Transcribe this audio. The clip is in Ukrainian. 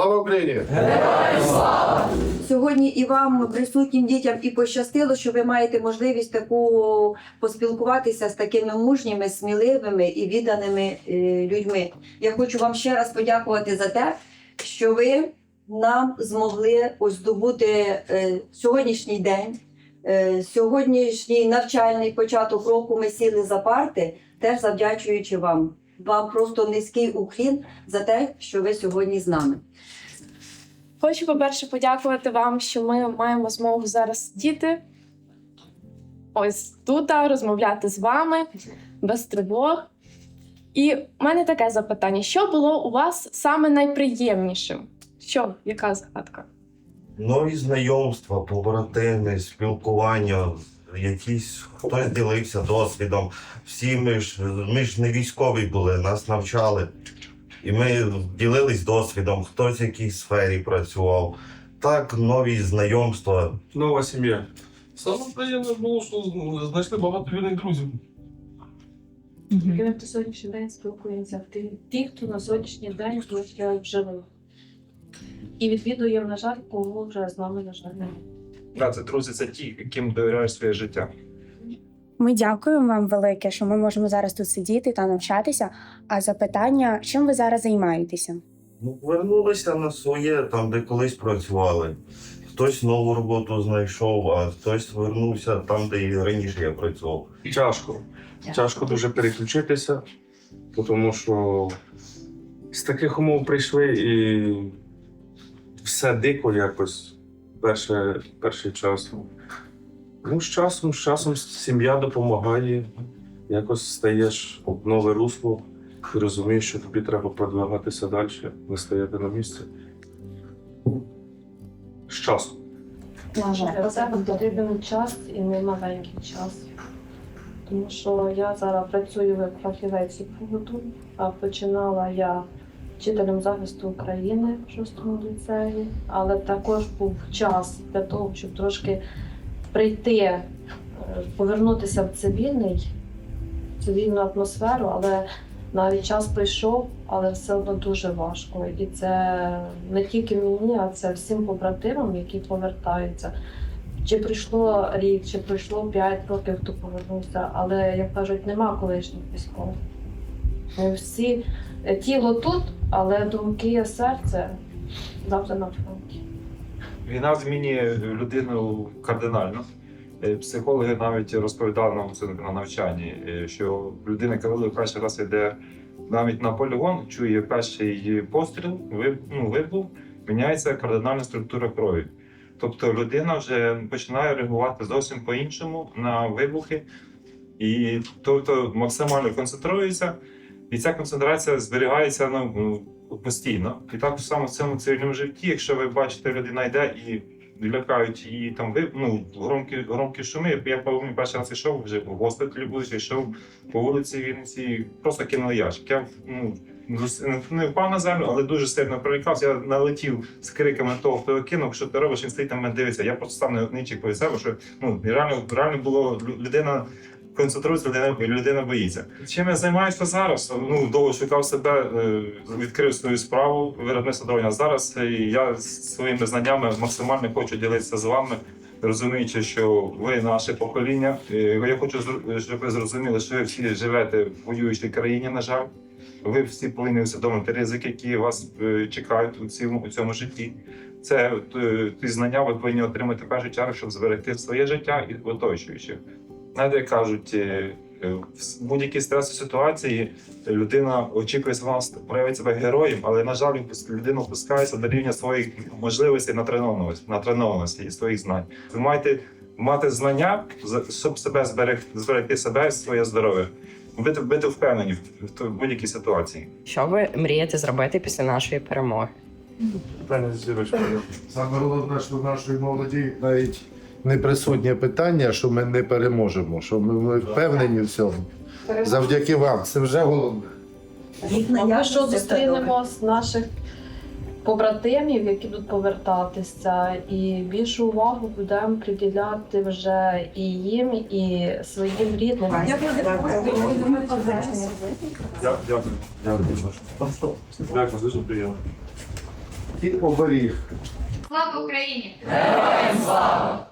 Слава Україні! Сьогодні і вам, присутнім дітям, і пощастило, що ви маєте можливість таку поспілкуватися з такими мужніми, сміливими і відданими е, людьми. Я хочу вам ще раз подякувати за те, що ви нам змогли здобути е, сьогоднішній день, е, сьогоднішній навчальний початок року. Ми сіли за парти, теж завдячуючи вам. Вам просто низький уклін за те, що ви сьогодні з нами. Хочу, по-перше, подякувати вам, що ми маємо змогу зараз сидіти ось тут, розмовляти з вами без тривог. І в мене таке запитання: що було у вас саме найприємнішим? Що, яка згадка? Нові знайомства, побратими, спілкування, якісь хтось ділився досвідом. Всі ми ж ми ж не військові були, нас навчали. І ми ділились досвідом, хтось в якійсь сфері працював. Так, нові знайомства. Нова сім'я. Саме приємне було, що знайшли багато вірних друзів. На сьогоднішній день спілкуємося ті, хто на сьогоднішній день живих. І відвідуємо, на жаль, кого вже з нами, на жаль, немає. Да, це друзі, це ті, яким довіряєш своє життя. Ми дякуємо вам велике, що ми можемо зараз тут сидіти та навчатися. А запитання, чим ви зараз займаєтеся? Ну, вернулися на своє, там, де колись працювали. Хтось нову роботу знайшов, а хтось вернувся там, де і раніше я працював. Тяжко. Тяжко дуже переключитися, тому що з таких умов прийшли і все дико якось перше, перший час. Ну, з часом, з часом сім'я допомагає, якось стаєш в нове русло і розумієш, що тобі треба продвигатися далі, не стояти на місці. З часом. Для потрібен час і не маленький час. Тому що я зараз працюю як фахівець і побуту, а починала я вчителем захисту України в шостому ліцеї, але також був час для того, щоб трошки прийти, е, повернутися в цивільний, цивільну атмосферу, але навіть час прийшов, але все одно дуже важко. І це не тільки мені, а це всім побратимам, які повертаються. Чи прийшло рік, чи пройшло 5 років, хто повернувся, але як кажуть, нема колишніх військових. Ми всі тіло тут, але думки, серце завжди на фронті. Війна змінює людину кардинально. Е, Психологи навіть розповідали нам це на навчанні, е, що людина, коли перший раз йде навіть на полігон, чує перший постріл, ну, вибух, міняється кардинальна структура крові. Тобто людина вже починає реагувати зовсім по-іншому на вибухи, і тобто максимально концентрується, і ця концентрація зберігається ну, постійно. І так само в цьому цивільному житті, якщо ви бачите, людина йде і лякають її там ви ну громкі громкі шуми. Я пам'ятаю, перший раз йшов вже в госпіталі, будучи, йшов по вулиці Вінниці, просто кинули ящик. Я ну не впав на землю, але дуже сильно пролякався. Я налетів з криками того, хто кинув, що ти робиш, він стоїть на мене дивиться. Я просто став неодничик по себе, що ну реально реально було лю- людина. Концентрується, людина, людина боїться. Чим я займаюся зараз? Ну довго шукав себе, е, відкрив свою справу виробництва дронів. Зараз е, я своїми знаннями максимально хочу ділитися з вами, розуміючи, що ви наше покоління. Е, Я хочу щоб ви зрозуміли, що ви всі живете в воюючій країні. На жаль, ви всі повинні усвідомити ризики, які вас чекають у цьому у цьому житті. Це ті знання ви повинні отримати в першу чергу, щоб зберегти своє життя і оточуючих. Знаєте, як кажуть, е, е, в будь-якій стресовій ситуації людина очікує свого проявити себе героєм, але на жаль, людина опускається до рівня своїх можливостей натренованості, натренованості і своїх знань. Ви маєте мати знання, щоб себе зберегти, зберегти себе і своє здоров'я. Бути, бути впевнені в, будь-якій ситуації. Що ви мрієте зробити після нашої перемоги? Питання з зірочкою. Саме головне, що в нашої молоді навіть не присутнє питання, що ми не переможемо, що ми, ми впевнені в цьому. Завдяки вам. Це вже головне. А ми що зустрінемо з наших побратимів, які будуть повертатися, і більшу увагу будемо приділяти вже і їм, і своїм рідним. Дякую. Дякую. Дякую, дуже приємно. оберіг. Слава Україні! Героям слава!